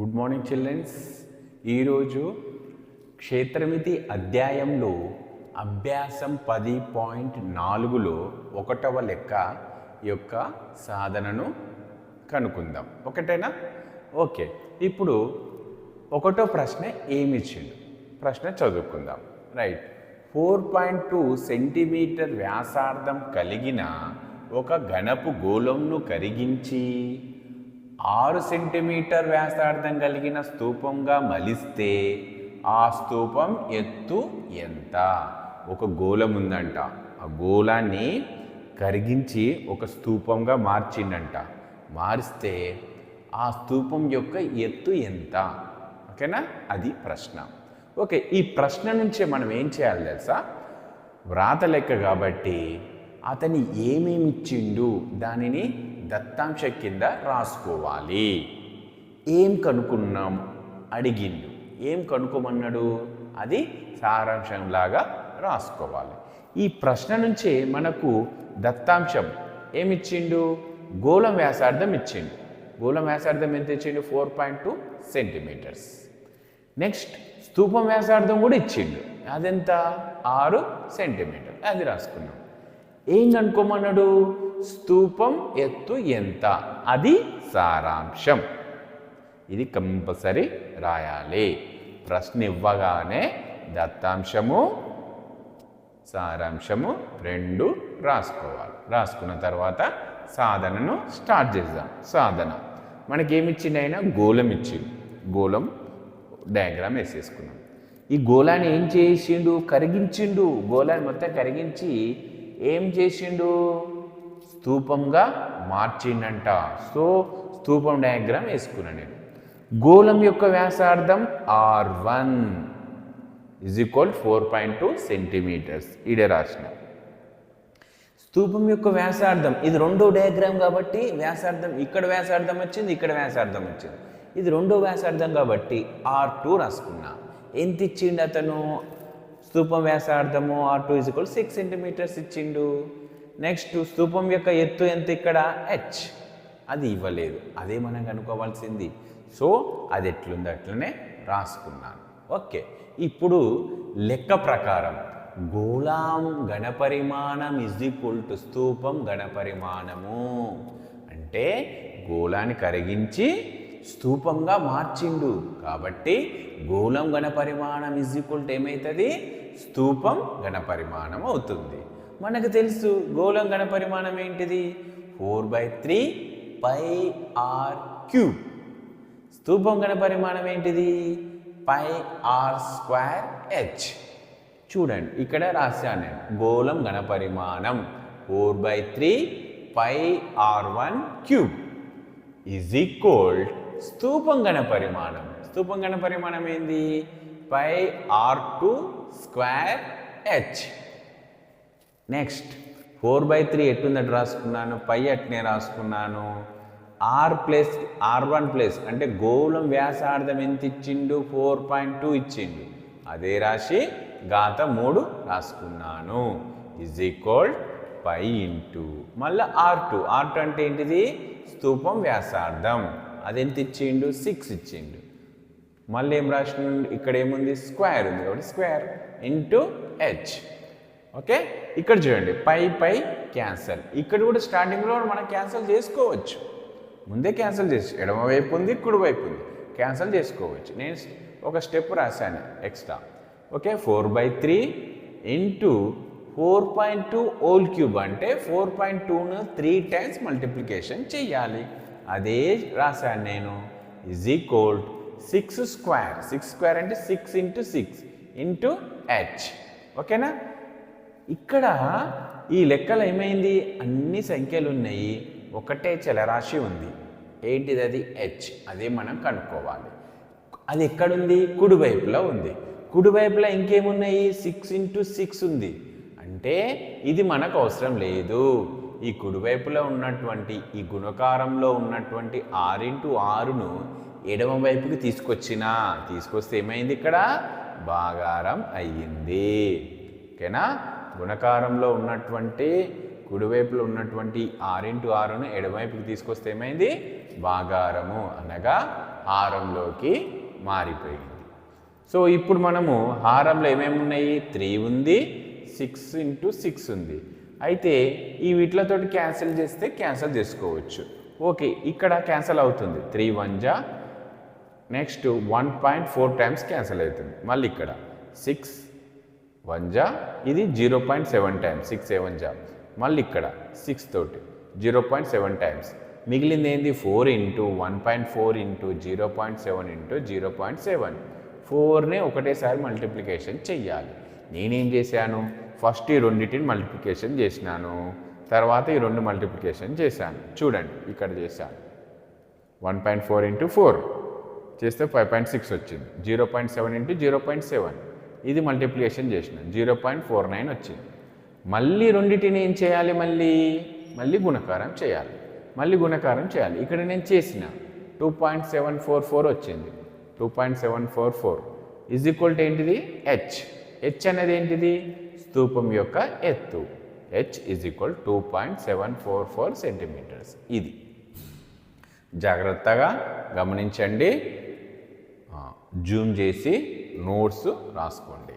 Good morning children's. ఈరోజు క్షేత్రమితి అధ్యాయంలో అభ్యాసం పది పాయింట్ నాలుగులో ఒకటవ లెక్క యొక్క సాధనను కనుక్కుందాం. ఒకటేనా? ఓకే. ఇప్పుడు ఒకటో ప్రశ్న ఏమి ఇచ్చిండు ప్రశ్న చదువుకుందాం. Right. Four point two centimetre వ్యాసార్థం కలిగిన ఒక ఘనపు గోళంను కరిగించి ఆరు సెంటీమీటర్ వ్యాసార్థం కలిగిన స్తూపంగా మలిస్తే ఆ స్తూపం ఎత్తు ఎంత? ఒక గోళం ఉందంట. ఆ గోళాన్ని కరిగించి ఒక స్తూపంగా మార్చిండంట. మారిస్తే ఆ స్తూపం యొక్క ఎత్తు ఎంత? ఓకేనా? అది ప్రశ్న. ఓకే ఈ ప్రశ్న నుంచే మనం ఏం చేయాలి తెలుసా? వ్రాత లెక్క కాబట్టి అతని ఏమేమి ఇచ్చిండు దానిని దత్తాంశ కింద రాసుకోవాలి. ఏం కనుక్కున్నాం? అడిగిండు. ఏం కనుక్కోమన్నాడు? అది సారాంశంలాగా రాసుకోవాలి. ఈ ప్రశ్న నుంచే మనకు దత్తాంశం ఏమిచ్చిండు? గోళం వ్యాసార్థం ఇచ్చిండు. గోళం వ్యాసార్థం ఎంత ఇచ్చిండు? Four point two centimetres. Next స్తూపం వ్యాసార్థం కూడా ఇచ్చిండు. అదెంత? ఆరు సెంటీమీటర్. అది రాసుకున్నాం. ఏం కనుక్కోమన్నాడు స్తూపం ఎత్తు ఎంత? అది సారాంశం. ఇది కంపల్సరీ రాయాలి. ప్రశ్న ఇవ్వగానే దత్తాంశము సారాంశము రెండు రాసుకోవాలి. రాసుకున్న తర్వాత సాధనను స్టార్ట్ చేద్దాం. సాధన. మనకేమిచ్చింది అయినా గోళం ఇచ్చింది గోళం డయాగ్రామ్ వేసేసుకున్నాం. ఈ గోళాన్ని ఏం చేసిండు? కరిగించిండు. గోళాన్ని మొత్తం కరిగించి ఏం చేసిండు? స్తూపంగా మార్చిండంట. సో స్తూపం డయాగ్రామ్ వేసుకున్నాను నేను. గోళం యొక్క వ్యాసార్థం R one is equal four point two centimetres ఇడే రాసిన. స్తూపం యొక్క వ్యాసార్థం. ఇది రెండో డయాగ్రామ్ కాబట్టి వ్యాసార్థం ఇక్కడ వ్యాసార్థం వచ్చింది ఇక్కడ వ్యాసార్థం వచ్చింది. ఇది రెండో వ్యాసార్థం కాబట్టి ఆర్ టూ రాసుకున్నా. ఎంత ఇచ్చిండు అతను? స్థూపం వ్యాసార్థము R two is equal six centimetres ఇచ్చిండు. నెక్స్ట్ స్తూపం యొక్క ఎత్తు ఎంత ఇక్కడ? హెచ్ అది ఇవ్వలేదు. అదే మనం కనుక్కోవాల్సింది. సో అది ఎట్లుంది అట్లనే రాసుకున్నాను. ఓకే ఇప్పుడు లెక్క ప్రకారం గోళాం గణపరిమాణం ఇజ్ ఈక్వల్ టు స్తూపం గణపరిమాణము అంటే గోళాన్ని కరిగించి స్తూపంగా మార్చిండు. కాబట్టి గోళం గణపరిమాణం ఇజ్ ఈక్వల్ టు ఏమవుతుంది స్థూపం గణపరిమాణం అవుతుంది. మనకు తెలుసు గోళం గణపరిమాణం ఏంటిది? Four by three pi R cube. స్థూపం గణ పరిమాణం ఏంటిది? Pi R square H. చూడండి ఇక్కడ రాశాను నేను గోళం గణ పరిమాణం four by three pi R one cube is equal స్థూపం గణ పరిమాణం స్థూపం గణ పరిమాణం ఏంది? Pi R two square H next four by three ఎట్టుందట రాసుకున్నాను? పై అట్నే రాసుకున్నాను. R plus R one plus అంటే గోళం వ్యాసార్థం ఎంత ఇచ్చిండు ఫోర్ పాయింట్ టూ ఇచ్చిండు. అదే రాసి గాత మూడు రాసుకున్నాను. ఇజ్ ఈక్వల్ పై ఇంటూ మళ్ళీ ఆర్ టూ ఆర్ టూ అంటే ఏంటిది? స్థూపం వ్యాసార్థం. అదెంత ఇచ్చిండు సిక్స్ ఇచ్చిండు. మళ్ళీ ఏం రాసిన? ఇక్కడ ఏముంది? స్క్వేర్ ఉంది కాబట్టి స్క్వేర్ ఇంటూ హెచ్. ఓకే? ఇక్కడ చూడండి పై పై క్యాన్సల్. ఇక్కడ కూడా స్టార్టింగ్లో మనం క్యాన్సల్ చేసుకోవచ్చు. ముందే క్యాన్సిల్ చేసి ఎడమవైపు ఉంది కుడి వైపు ఉంది. క్యాన్సిల్ చేసుకోవచ్చు. నేను ఒక స్టెప్ రాశాను extra okay? Four by three into four point two whole cube అంటే ఫోర్ పాయింట్ టూను త్రీ టైమ్స్ మల్టిప్లికేషన్ చెయ్యాలి. అదే రాశాను నేను. Is equal six square six square అంటే six into six into H ఓకేనా ఇక్కడ ఈ లెక్కలు ఏమైంది? అన్ని సంఖ్యలు ఉన్నాయి. ఒకటే చలరాశి ఉంది. ఏంటిది అది? హెచ్ అదే మనం కనుక్కోవాలి. అది ఎక్కడుంది? కుడివైపులో ఉంది. కుడివైపులో ఇంకేమున్నాయి? సిక్స్ ఇంటూ సిక్స్ ఉంది. అంటే ఇది మనకు అవసరం లేదు. ఈ కుడివైపులో ఉన్నటువంటి ఈ గుణకారంలో ఉన్నటువంటి ఆరు ఇంటూ ఆరును ఎడమ వైపుకి తీసుకొచ్చినా తీసుకొస్తే ఏమైంది ఇక్కడ? భాగారం అయ్యింది. ఓకేనా? గుణకారంలో ఉన్నటువంటి కుడివైపులో ఉన్నటువంటి ఆరు ఇంటూ ఆరును ఎడమవైపుకి తీసుకొస్తే ఏమైంది? భాగారము అనగా హారంలోకి మారిపోయింది. సో ఇప్పుడు మనము హారంలో ఏమేమి ఉన్నాయి? త్రీ ఉంది సిక్స్ ఇంటూ సిక్స్ ఉంది. అయితే ఈ వీటిలతోటి క్యాన్సిల్ చేస్తే క్యాన్సిల్ చేసుకోవచ్చు. ఓకే ఇక్కడ క్యాన్సిల్ అవుతుంది. త్రీ వన్ జా next one point four times cancel అవుతుంది. మళ్ళీ ఇక్కడ. సిక్స్ వన్ జా. ఇది zero point seven times six seven జా. మళ్ళీ ఇక్కడ. సిక్స్ తోటి. జీరో పాయింట్ సెవెన్ టైమ్స్ మిగిలింది ఏంది? Four into one point four into zero point seven into zero point seven ఫోర్నే ఒకటేసారి మల్టిప్లికేషన్ చెయ్యాలి. నేనేం చేశాను? ఫస్ట్ ఈ రెండింటిని మల్టిప్లికేషన్ చేసినాను. తర్వాత ఈ రెండు మల్టిప్లికేషన్ చేశాను. చూడండి ఇక్కడ చేశాను. One point four into four చేస్తే ఫైవ్ పాయింట్ సిక్స్ వచ్చింది. Zero point seven into zero point seven. ఇది మల్టిప్లికేషన్ చేసిన. జీరో పాయింట్ ఫోర్ నైన్ వచ్చింది. మళ్ళీ రెండింటిని ఏం చేయాలి మళ్ళీ? మళ్ళీ గుణకారం చేయాలి. మళ్ళీ గుణకారం చేయాలి. ఇక్కడ నేను చేసిన two point seven four four వచ్చింది. Two point seven four four. Is equal to ఏంటిది? హెచ్ హెచ్ అనేది ఏంటిది? స్తూపం యొక్క ఎత్తు. H is equal two point seven four four centimetres ఇది. జాగ్రత్తగా గమనించండి. జూమ్ చేసి నోట్స్ రాసుకోండి.